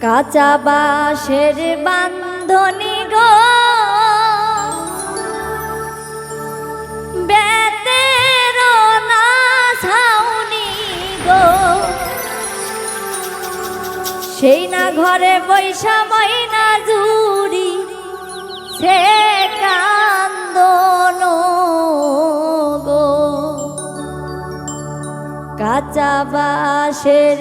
কাঁচা বাঁশের বান্ধনি গো। না ছাউনি গো। সেই না ঘরে বৈশা ময়না জুড়ি, সে কান্দন গো। কাঁচা বাঁশের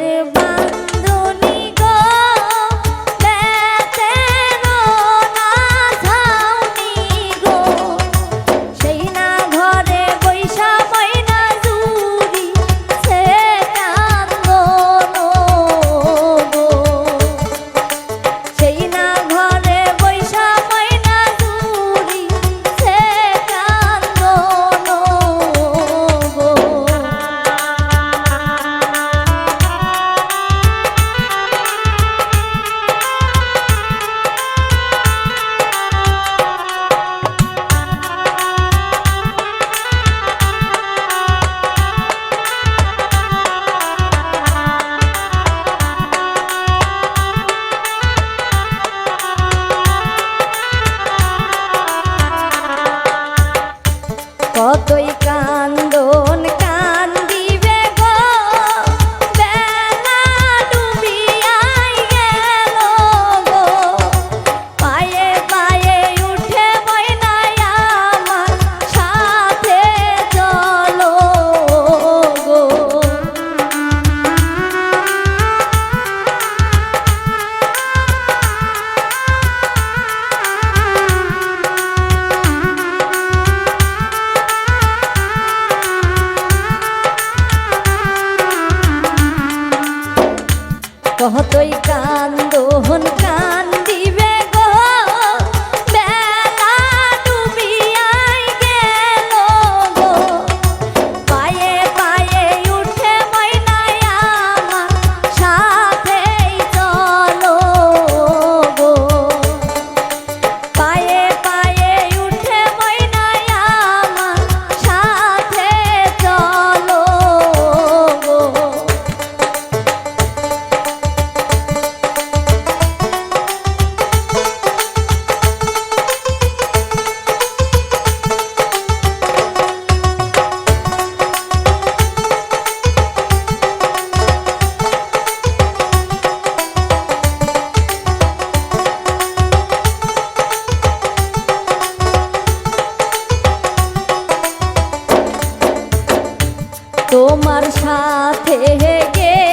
तोमार साथे गे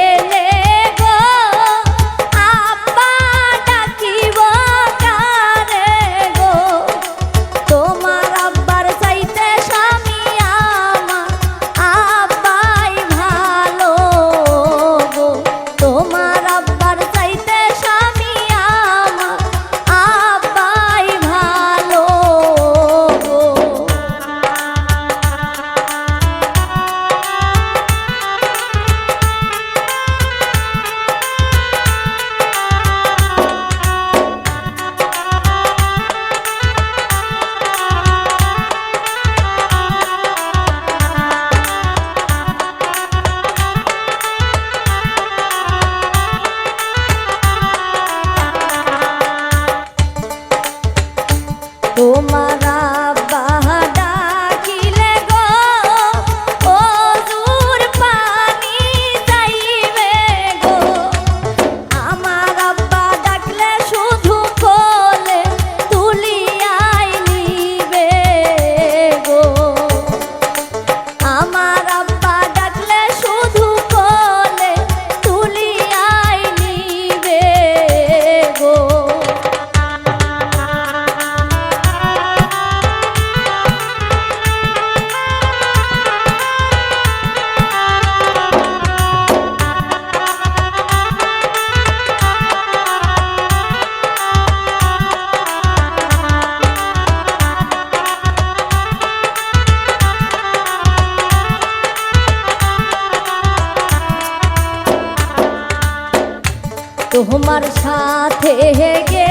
तुम्हारे साथ है गे